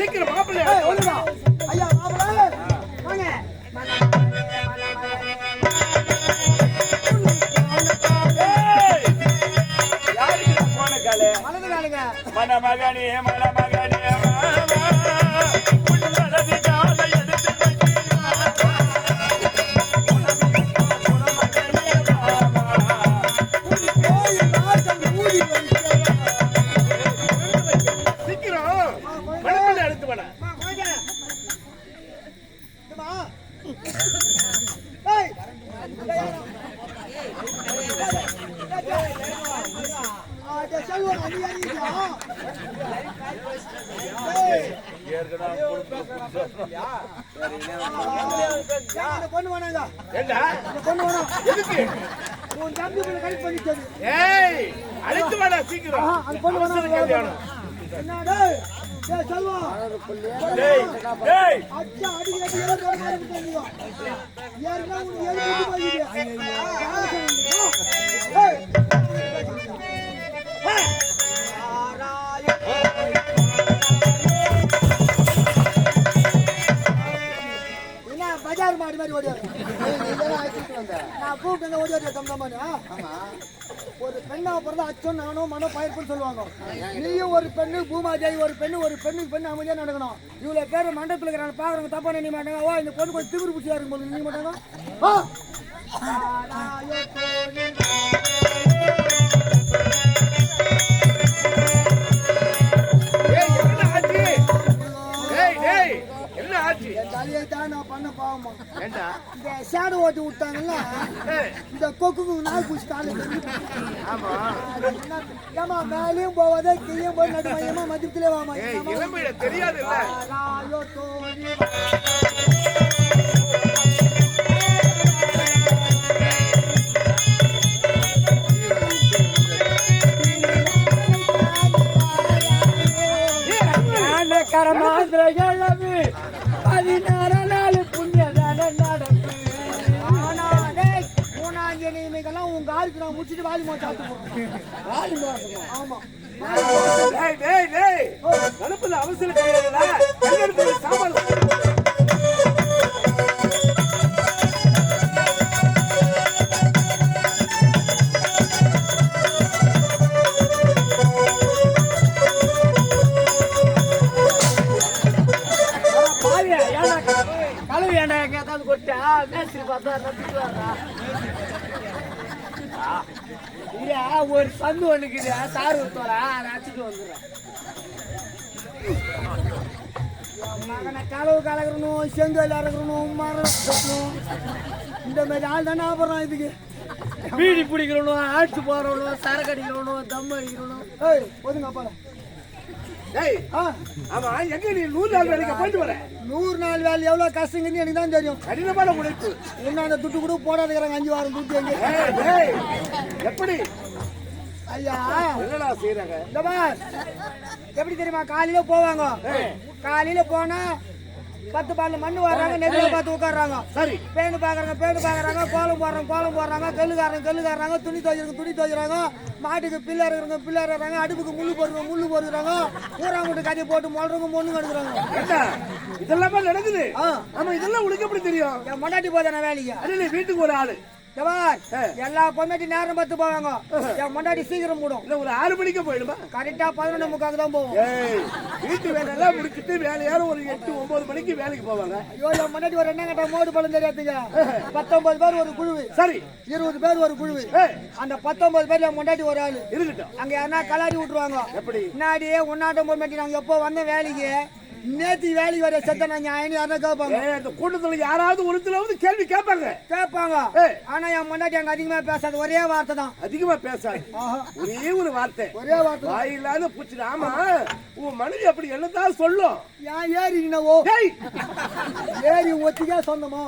சீக்கிரம் மாப்பிள்ளை. ஐயா மாப்பிள்ளை வாங்க. இந்த பொண்ணு வேணாங்க பொண்ணு வேணாம் எதுக்கு? உன் தம்பி கை பண்ணிச்சது ஏய், அழைத்து வாடா சீக்கிரம் அந்த பொண்ணு கல்யாணம். என்ன டேய் டேய், டேய், அச்சா அடி அடி ஏறி தம்தமானு ஒரு பெண்ணா பிறந்தா அச்சம் நானும் மனோ பயிர்ப்புன்னு சொல்லுவாங்க. நீயும் ஒரு பெண்ணு பூமாதேவி ஒரு பெண்ணு ஒரு பெண்ணுக்கு பெண்ணு அமைதியா நடக்கணும்? இவ்வளவு பேர் மண்டபத்தில் இருக்கிறாங்க பாக்குறவங்க தப்பா நினைக்க மாட்டாங்க. ஓ இந்த பொண்ணு கொஞ்சம் திமிரு பிடிச்சியா இருக்கும் போது நினைக்க மாட்டாங்க. பண்ண பாவமா ஏண்டா? இந்த சேடு ஓட்டி விட்டாங்கல்ல இந்த கொக்குக்கு நாய் பூச்சி காலு ஆமா. ஏமா மேலேயும் போவாதே கீழே போய் நடு மையமா மதியத்திலே வாமா? ஆராயோ தோழி. கரமாந்திர நான் முடிச்சிட்டு வாலி மோ சாப்பிட்டு போறேன். ஆமா டேய், டேய், டேய், சந்து ஒண்ணுக்குது தார் ஊத்தோரா அதை அடிச்சுட்டு வந்துடுறேன். மகனை களவு கலக்கிறணும் செங்கல் இறக்கணும் மரம் கட்டணும் இந்த மாதிரி ஆள் தானே ஆபரம் இதுக்கு. பீடி பிடிக்கிறவனும் ஆட்சி போறவனும் சரக்கு அடிக்கிறவனும் தம் அடிக்கிறவனும் ஏய் ஒதுங்க அப்பால டேய், ஆமா, எங்க நீ நூறு நாள் வேலைக்கு போயிட்டு வர? நூறு நாள் வேலை எவ்வளவு கஷ்டங்கன்னு எனக்கு தான் தெரியும். கடினமான உழைப்பு. இன்னும் அந்த துட்டு கூட போடாதுக்கிறாங்க அஞ்சு வாரம் துட்டு எங்க? எப்படி? ஐயா. என்னடா செய்யறாங்க எப்படி தெரியுமா? காலையில போவாங்க. காலையில போனா பத்து பால்ல மண்ணு வர்றாங்க நெல்லுல பார்த்து உட்கார்றாங்க. சரி. பேண்டு பாக்குறாங்க பேண்டு பாக்குறாங்க கோலம் போடுறாங்க கோலம் போடுறாங்க கல்லுக்காரங்க கல்லுக்காரங்க துணி துவைக்கிறாங்க துணி துவைக்கிறாங்க மாட்டுக்கு பிள்ளை இருக்கிறவங்க பிள்ளை இருக்கிறாங்க அடுப்புக்கு முள்ளு போடுறவங்க முள்ளு போடுறாங்க ஊராங்குட்டு கதையை போட்டு மொழறவங்க மொண்ணு கெடுக்குறாங்க. இதெல்லாமா நடக்குது. ஆமா இதெல்லாம் உனக்கு எப்படி தெரியும்? மொண்டாட்டி போதான வேலைக்கு? அது நீ வீட்டுக்கு ஒரு ஆளு. எல்லா பொண்ணாட்டி நேரம் பார்த்து போவாங்க. என் மொண்டாட்டி சீக்கிரம் போடும் இல்ல ஒரு ஆறு மணிக்கு போயிடுமா? கரெக்டா பதினொன்று முக்காக்கு தான் போவோம். வீட்டு வேலையெல்லாம் முடிச்சிட்டு வேலையார ஒரு எட்டு ஒன்பது மணிக்கு வேலைக்கு போவாங்க. ஐயோ என் முன்னாடி ஒரு என்ன கட்ட மோடு பழம் தெரியாதுங்க. பத்தொன்பது பேர் ஒரு குழுவு. சரி. இருபது பேர் ஒரு குழுவு. ஏய். அந்த பத்தொன்பது பேர் என் முன்னாடி ஒரு ஆளு. இருக்கட்டும். அங்க யாருன்னா கலாடி விட்டுருவாங்க. எப்படி? முன்னாடி உன்னாட்டம் போய் மாட்டி நாங்க எப்போ வந்த வேலைக்கு நேத்து வேலைக்கு வர செத்த நான் ஞாயிறு யாருன்னா கேட்பாங்க அந்த கூட்டத்துல யாராவது ஒருத்தராவது கேள்வி கேட்பாங்க. கேட்பாங்க. ஆனா என் முன்னாடி அங்க அதிகமா பேசாத ஒரே வார்த்தை தான். அதிகமா பேசாது. ஒரே ஒரு வார்த்தை. ஒரே வார்த்தை தான். வாயில்லாத பூச்சி ஆமா உன் மனைவி அப்படி என்னதான் சொல்லும். ஏன் ஏறிங்கண்ணா ஓ ஏறி ஒத்திக்கா சொந்தமா?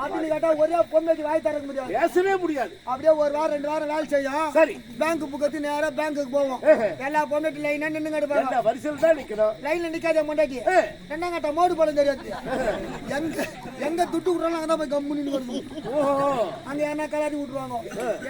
அப்படின்னு கேட்டா ஒரே பொண்ணு வாய் தரக்க முடியாது. பேசவே முடியாது. அப்படியே ஒரு வாரம் ரெண்டு வாரம் வேலை செய்யும் சரி. பேங்க் புக்கத்து நேரா பேங்க்குக்கு போவோம். எல்லா பொண்ணு லைனா நின்னு கிடப்பாங்க. என்ன வரிசையில் தான் நிக்கணும். லைன்ல நிக்காத முண்டாட்டி ஏய். ரெண்டாம் கட்ட மோடு போட தெரியாது. எங்க எங்க துட்டு விடுறாங்க அங்கதான் போய் கம்மு நின்று கிடக்கும். ஓஹோ. அங்க என்ன கலாடி விட்டுருவாங்க?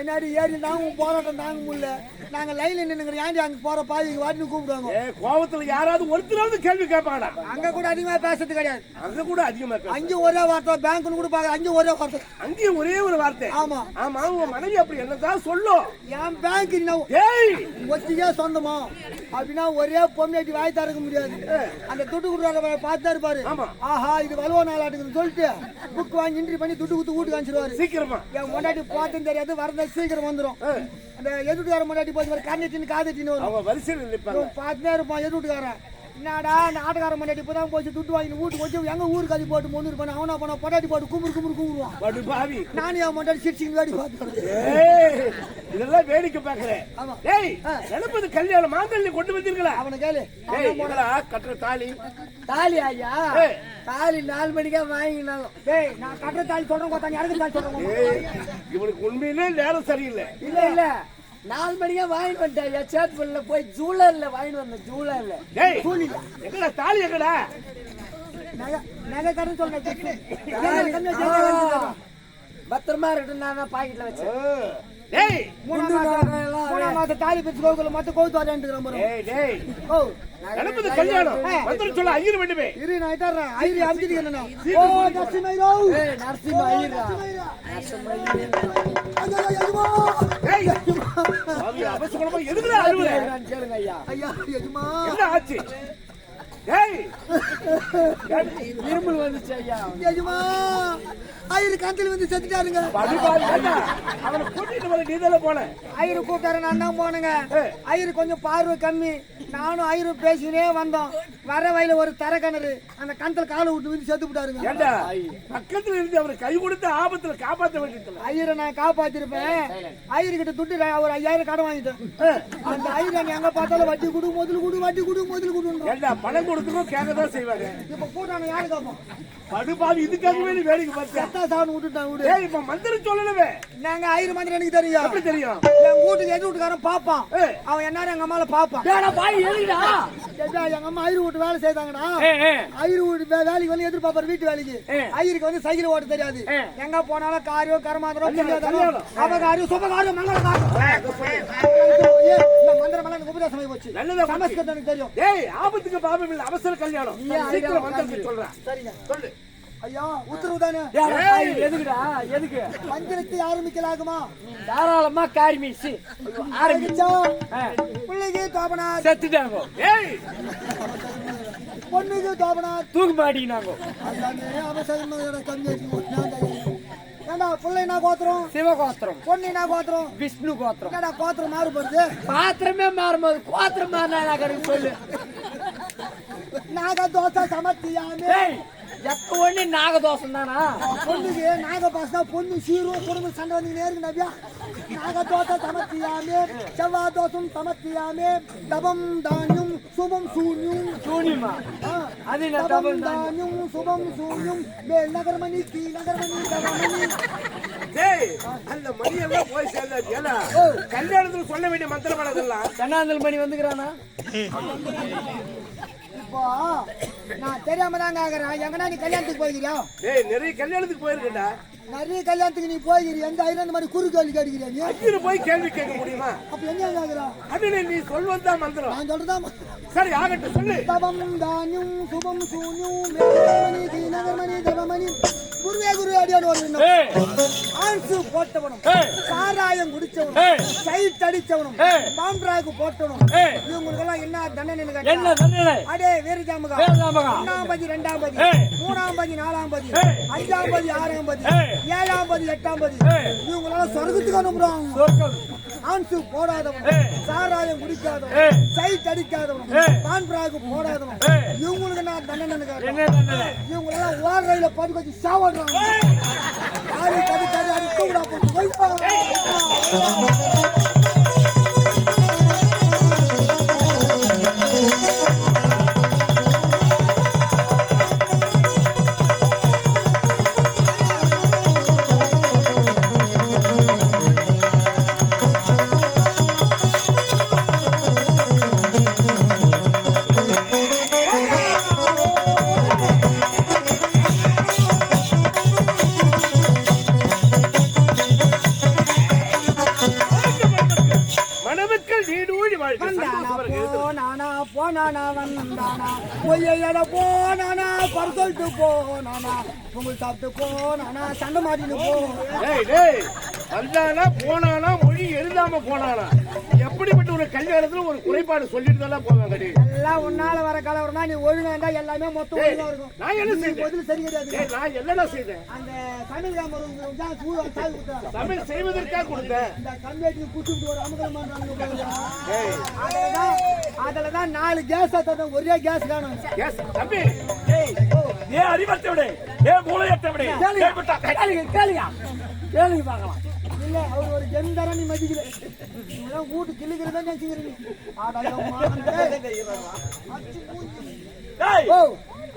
என்னாடி ஏறி நாங்க போராட்டம் தாங்க முடியல. நாங்க லைன்ல நின்னுங்க ஏன்டி அங்க போற பாதிக்கு வாட்டின்னு கூப்பிடுவாங்க? ஏ கோவத்துல யாராவது ஒருத்தராவது கேள்வி கேட்பாங்கடா அங்க கூட அதிகமா பேசுறது கிடையாது. அங்க கூட அதிகமா பேச அங்கேயும் ஒரே வார்த்தை பேங்க்னு கூட பாக்க அங்கேயும் ஒரே வார்த்தை. அங்கேயும் ஒரே ஒரு வார்த்தை. ஆமா. ஆமா உங்க மனைவி அப்படி என்னதான் சொல்லும்? என் பேங்க் என்ன ஏய்! ஒத்திக்கே சொந்தமா? அப்படின்னா ஒரே பொம்மையாட்டி வாய் திறக்க முடியாது. அந்த துட்டு கொடுக்குற பார்த்தா இருப்பாரு. ஆஹா இது வலுவ நாளாட்டுக்குன்னு சொல்லிட்டு புக் வாங்கி இன்ட்ரி பண்ணி துட்டு குத்து வீட்டுக்கு அனுப்பிச்சிருவாரு. சீக்கிரமா. என் முன்னாடி பார்த்தேன்னு தெரியாது வரத சீக்கிரம் வந்துடும். அந்த எதுட்டுக்கார முன்னாடி போய் கண்ணெட்டின்னு காதட்டின்னு வரும். அவங்க வரிசையில் பார்த்துட்டே இருப்பான் எதுட்டுக்காரன் என்னடா இந்த ஆட்டுக்காரன் முன்னாடி இப்போ தான் போச்சு துட்டு வாங்கி வீட்டுக்கு வச்சு எங்க ஊருக்கு அது போட்டு முன்னூறு பண்ண அவனா பண்ண பொட்டாட்டி போட்டு குமுறு குமுறுவான். படு பாவி நானும் என் முன்னாடி சிரிச்சிங்க வேடி பார்த்துக்கிறேன் ஏய் இதெல்லாம் வேடிக்கை பாக்குறேன் ஆமா. ஏய் நினைப்பது கல்யாணம் மாங்கல்யம் கொண்டு வந்தீர்களா அவனை கேளு. கட்டுற தாலி? தாலி ஐயா. தாலி நாலு மணிக்கா வாங்கினாலும். டேய் நான் கட்டுற தாலி சொல்றேன் கொத்தா நீ அடுத்த தாலி சொல்றேன் இவனுக்கு உண்மையிலே நேரம் சரியில்லை. இல்ல இல்ல. நாலு மணிக்கா வாங்கிட்டு வந்துட்டேன். சேத்புல்ல போய் ஜூலர்ல வாங்கிட்டு வந்தேன் ஜூலர்ல ஏய் எங்கடா தாலி எங்கடா? நகை கடன் சொல்றேன். பத்திரமா இருக்கட்டும் நான் பாக்கெட்ல வச்சேன். ஏய் மூணாம் மாசம் தாலி பிரிச்சு கோகுல மொத்த கோத்து வரேன் ஏய் டேய் ஓ. நினைப்பது கல்யாணம். வந்துரு சொல்ல ஐயர் வேண்டுமே. இரு நான் இட்டாடுறேன் ஐரி அமிச்சிட்டு என்னன்னா? ஓ நரசிம்மைரோ. ஏய் நரசிம்ம ஐயரா ஐயா ஐயா அவசரமா எதுக்குடா அழுவுற நான் கேளுங்க ஐயா. ஐயா என்ன ஆச்சு? இருமல் வந்துச்சு ஐயா. எஜமா ஐயரு கந்தில் வந்து செத்துட்டாருங்க? அவனை கூட்டிட்டு வர நீதான போன? ஐயரு கூப்பிட்டாரு நான் தான் போனேங்க. ஐயரு கொஞ்சம் பார்வை கம்மி. நானும் ஐயரு பேசினே வந்தோம். வர வயல ஒரு தர கிணறு. அந்த கணத்துல காலை விட்டு வந்து செத்து விட்டாருங்க ஏண்டா? பக்கத்துல இருந்து அவரை கை கொடுத்து ஆபத்துல காப்பாத்த வேண்டியது ஐயரை நான் காப்பாத்திருப்பேன். ஐயரு கிட்ட துட்டு ஒரு ஐயாயிரம் கடன் வாங்கிட்டேன். அந்த ஐயரை எங்க பார்த்தாலும் வட்டி கொடு முதல் கொடு. வட்டி கொடு முதல் கொடுன்றோம் ஏண்டா பணம் கொடுக்கணும் கேட்கதான் செய்வாங்க இப்ப கூட்டான யாரு கேட்போம் படுபாவி இதுக்காகவே நீ வேடிக்கை பார்த்தேன். செத்தா சாவன் விட்டுட்டான் விடு. ஏய் இப்ப மந்திரம் சொல்லணுமே. நாங்க ஐயர் மந்திரம் எனக்கு தெரியும். எப்படி தெரியும்? என் வீட்டுக்கு எது வீட்டுக்காரன் பாப்பான். அவன் என்ன எங்க அம்மால பாப்பான். டேடா பாய் ஏண்டா, எங்க அம்மா ஐயர் வீட்டு வேலை செய்தாங்கடா? ஐயர் வீட்டு வேலைக்கு வந்து எதிர்பார்ப்பாரு வீட்டு வேலைக்கு. ஐயருக்கு வந்து சைக்கிள் ஓட்ட தெரியாது. எங்க போனாலும் காரியோ கரமாத்திரம் புரியாதோ கல்யாணம். அவகாரியம் சுபகாரியம் மங்கள காரியம் இந்த மந்திரம் எல்லாம் எனக்கு உபதேசம் ஆகி போச்சு. நல்லதா போச்சு. சமஸ்கிருதம் எனக்கு தெரியும். ஏய் ஆபத்துக்கு பாபம் இல்ல அவசர கல்யாணம். சீக்கிரம் மந்திரத்தை சொல்றேன். சரிங்க. சொல்லு. ஐயா உத்தரவு தானே? எதுக்குடா? எதுக்கு? மந்திரத்தை ஆரம்பிக்கலாகுமா தாராளமா காரி மீசி. ஆரம்பிச்சா பிள்ளைக்கு தோபனார் செத்துட்டாங்க. ஏய். பொண்ணுக்கு தோபனார் தூக்கு மாட்டிக்கினாங்க. அதானே அவசரமா கம்மி ஏண்டா பிள்ளை என்ன கோத்திரம்? சிவகோத்திரம். பொண்ணு என்ன கோத்திரம்? விஷ்ணு கோத்திரம். என்னடா கோத்திரம் மாறுபடுது? பாத்திரமே மாறும்போது கோத்திரம் மாறினா சொல்லு? நாக தோசை சமத்தியாமே எத்த ஒண்ணு நாகதோஷம் தானா? பொண்ணுக்கு நாக பாசா பொண்ணு சீரும் குடும்ப சண்டை வந்து நேருக்கு நபியா நாக தோசை சமத்தியாமே செவ்வாய் தோசம் சமத்தியாமே தபம் தானியம் சுபம் சூன்யம். சூனியமா? அது தபம் தானியம்? சுபம் சூன்யம். மேல் நகரமணி கீ நகரமணி தவமணி. டேய் அந்த மணி எல்லாம் போய் சேர்ந்தாச்சு. ஏன்னா கல்யாணத்துல சொல்ல வேண்டிய மந்திரம் அதெல்லாம். சென்னாந்தல் மணி வந்துக்கிறானா? இப்போ நான் தெரியாம தான் கேக்குறேன் எங்கடா நீ கல்யாணத்துக்கு போய்க்கிறியா டேய் நிறைய கல்யாணத்துக்கு போயிருக்கேன்டா. நிறைய கல்யாணத்துக்கு நீ போய்க்கிறீ எந்த அந்த மாதிரி குறு கேள்வி கேட்கிறியா நீ? ஐயர் போய் கேள்வி கேட்க முடியுமா? அப்ப எங்க கேக்குறா அப்படின்னு நீ சொல்வதுதான் மந்திரம். நான் சொல்றதா சரி ஆகட்டும் சொல்லு. தபம் தானியம் சுபம் சூன்யம் மேலமணி கீழகமணி ஆன்சு போட்டவனும். சாராயம் குடிச்சவனும். சைட் அடிச்சவனும். பாம்பராக்கு போட்டவனும். இவங்களுக்கெல்லாம் என்ன தண்டனை என்ன தண்டனை அடே வேறு ஜாமகா. ஒன்னாம் பதி ரெண்டாம் பதி. மூணாம் பதி நாலாம் பதி. அஞ்சாம் பதி ஆறாம் பதி. ஏழாம் பதி எட்டாம் பதி. இவங்களால சொர்க்கத்துக்கு அனுப்புறாங்க சொர்க்கம் ஆன்சு போடாதவன். சாராயம் குடிக்காதவன். சைட் அடிக்காதவன். ஏய். பான்பராக்கு போடாதவன். இவங்களுக்கு நான் தண்டனை? இவங்களெல்லாம் ஓடுறையில பதுக்க வச்சு சாவடுறாங்க. யாரு கடி கடி அடிக்க விடா போட்டு வந்தானா போனானா வந்தானா. பொய்யட போனானா பரிசொல்ட்டு போனானா பொங்கல் சாப்பிட்டு போனானா சண்டை மாட்டின்னு போ. வந்தானா போனானா மொழி எழுதாம போனானா? எப்படிப்பட்ட ஒரு கல்யாணத்துல ஒரு குறைபாடு சொல்லிட்டு தான் போவாங்க எல்லாம் உன்னால வர கலவரம்னா நீ ஒழுங்கா இருந்தா எல்லாமே மொத்தம் ஒழுங்கா இருக்கும். நான் என்ன செய்தேன் பதில் சரி கிடையாது டேய் நான் என்னடா செய்தேன் அந்த தமிழ் காமரம் தான் சூழ சாய் கொடுத்தா தமிழ் செய்வதற்காக கொடுத்தேன். இந்த கம்பெனி குடிச்சுட்டு ஒரு அமுகலம் பண்றாங்க அதுலதான் அதுலதான் நாலு கேஸ் தந்தேன் ஒரே கேஸ் காணும் எஸ் தம்பி. ஏ அறிவத்தை விடு? ஏ மூளையத்தை விடு? கேளுங்க கேளுங்க. கேளுங்க பார்க்கலாம். ஒரு ஜெமிதாரா நீ மதிக்கல. நீங்களாம் வீட்டு கிள்ளுக்கிறதா நினைச்சுக்கிறீங்க.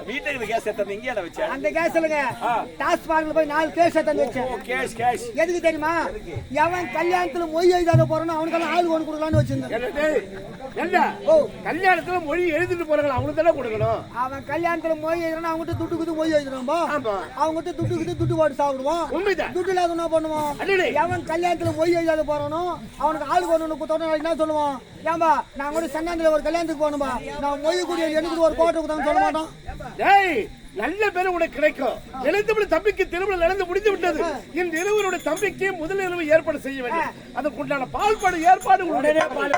வீட்டுக்கு கேஸ் எடுத்து இங்கே வச்ச அந்த கேஸ் இல்லைங்க டாஸ்மார்க்ல போய் நாலு கேஸ் தந்து வச்சேன். கேஷ் கேஷ் எதுக்கு தெரியுமா? எவன் கல்யாணத்துல மொய் எழுதாத போறானோ அவனுக்கெல்லாம் ஆள் ஒன்று கொடுக்கலாம்னு வச்சிருந்தேன். ஓ. கல்யாணத்துல மொழி எழுதிட்டு போறாங்களா அவனுக்கு தானே கொடுக்கணும். அவன் கல்யாணத்துல மொய் எழுதுறான் அவங்ககிட்ட துட்டு குத்து மொய் எழுதுறான்பா ஆமா. அவங்ககிட்ட துட்டு குத்து துட்டு போட்டு சாப்பிடுவான். உண்மைதான். துட்டு இல்லாத என்ன பண்ணுவான்? அடடே. எவன் கல்யாணத்துல மொய் எழுதாத போறானோ அவனுக்கு ஆளுக்கு ஒண்ணு குத்தோன்னு என்ன சொல்லுவான்? ஏன்பா நான் கூட சன்னாந்தில ஒரு கல்யாணத்துக்கு போகணும்பா. நான் மொய் கூடிய எனக்கு ஒரு கோட்டை குத்தான்னு சொல்ல மாட்டான். டேய் நல்ல பேரு உனக்கு கிடைக்கும். இணைந்தபடி தம்பிக்கு திருமணம் நடந்து முடிந்து விட்டது. இந்த இருவருடைய தம்பிக்கு முதல் இரவு ஏற்பாடு செய்ய வேண்டும். அதற்குண்டான பால்பாடு ஏற்பாடு உடனே பால்.